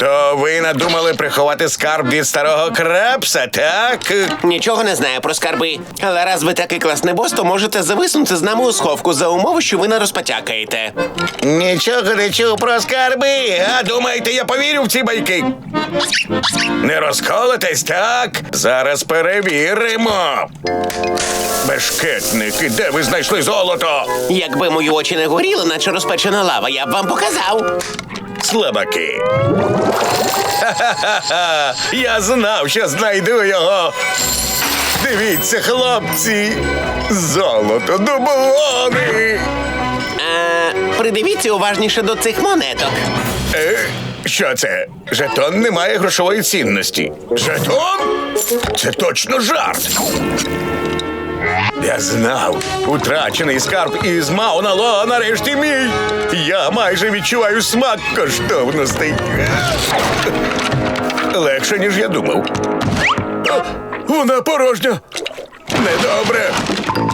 То ви надумали приховати скарб від старого крепса, так? Нічого не знаю про скарби. Але раз ви такий класний бос, то можете зависнути з нами у сховку за умови, що ви не розпотякаєте. Нічого не чув про скарби. А думаєте, я повірю в ці байки? Не розколитесь, так? Зараз перевіримо. Бешкетники, де ви знайшли золото? Якби мої очі не горіли, наче розпечена лава, я б вам показав. Слабаки. Ха-ха-ха! Я знав, що знайду його. Дивіться, хлопці. Золото, дуболони. Е, придивіться уважніше до цих монеток. Е, що це? Жетон не має грошової цінності. Жетон? Це точно жарт. Я знав, утрачений скарб із Маунало нарешті мій. Я майже відчуваю смак коштовностей. Легше, ніж я думав. Вона порожня. Недобре.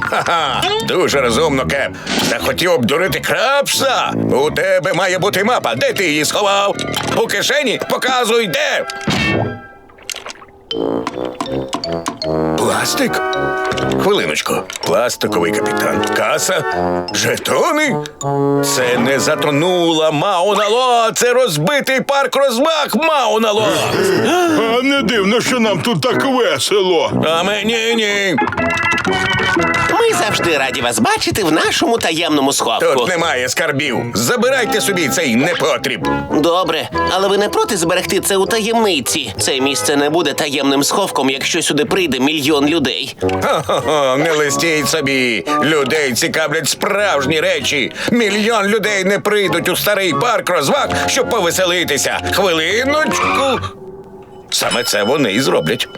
Ха-ха, дуже розумно, Кеп. Захотів обдурити крапса. У тебе має бути мапа. Де ти її сховав? У кишені? Показуй, де. Пластик? Хвилиночку. Пластиковий капітан. Каса? Жетони? Це не затонула Маунало, це розбитий парк розваг Маунало. А не дивно, що нам тут так весело. А мені ні. Ми завжди раді вас бачити в нашому таємному сховку. Тут немає скарбів. Забирайте собі цей непотріб. Добре, але ви не проти зберегти це у таємниці. Це місце не буде таємним сховком, якщо сюди прийде мільйон людей. Хо-хо-хо, не листіть собі. Людей цікавлять справжні речі. Мільйон людей не прийдуть у старий парк розваг, щоб повеселитися. Хвилиночку. Саме це вони і зроблять.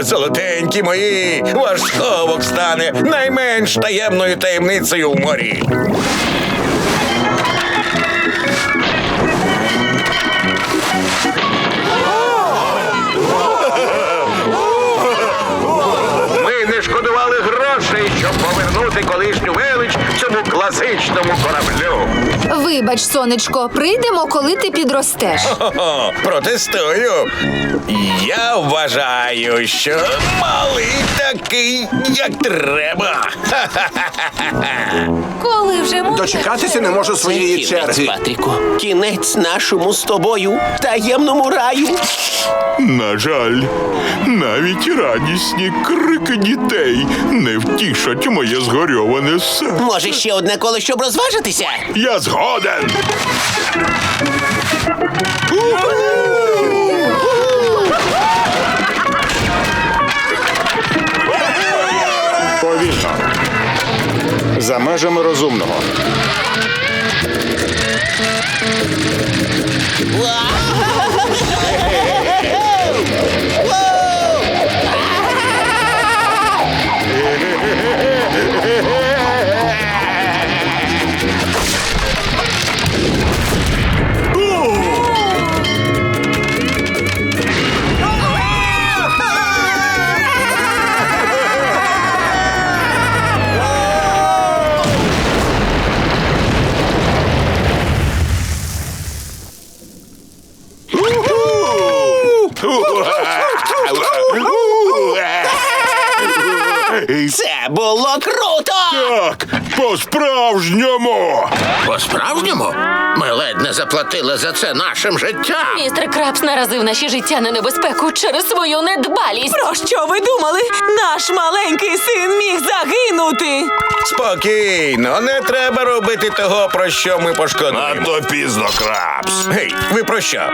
Золотенькі мої, ваш сховок стане найменш таємною таємницею в морі. Ми не шкодували грошей, щоб повернути колишню велич цьому класичному кораблю. Вибач, сонечко, прийдемо, коли ти підростеш. Хо-хо, протестую. Я вважаю, що малий такий, як треба. Коли вже можна? Дочекатися не можу своєї кінець, черги. Патріку. Кінець нашому з тобою таємному раю. На жаль, навіть радісні крики дітей не втішать моє згорьоване серце. Може, ще одне коло, щоб розважитися? Я згоден. Повільно. За межами розумного. Це було круто! Так, по-справжньому. По-справжньому? Ми ледь не заплатили за це нашим життям. Містер Крабс наразив наші життя на небезпеку через свою недбалість. Про що ви думали? Наш маленький син міг загинути. Спокійно, не треба робити того, про що ми пошкодуємо. Надто пізно, крапс. Гей, ви про що?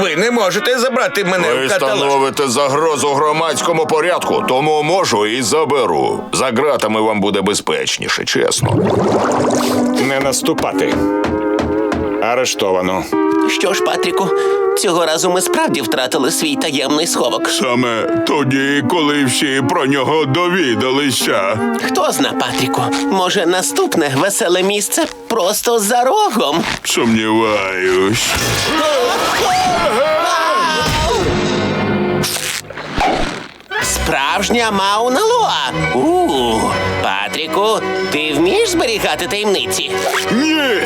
Ви не можете забрати мене Ви в каталог. становите загрозу громадському порядку, тому можу і заберу. За ґратами вам буде безпечніше, чесно. Не наступати. Арештовано. Що ж, Патріку, цього разу ми справді втратили свій таємний сховок. Саме тоді, коли всі про нього довідалися. Хто зна, Патріку, може наступне веселе місце просто за рогом. Сумніваюсь. Справжня Мауна Лоа. У, Патріку, ти вмієш зберігати таємниці? Ні,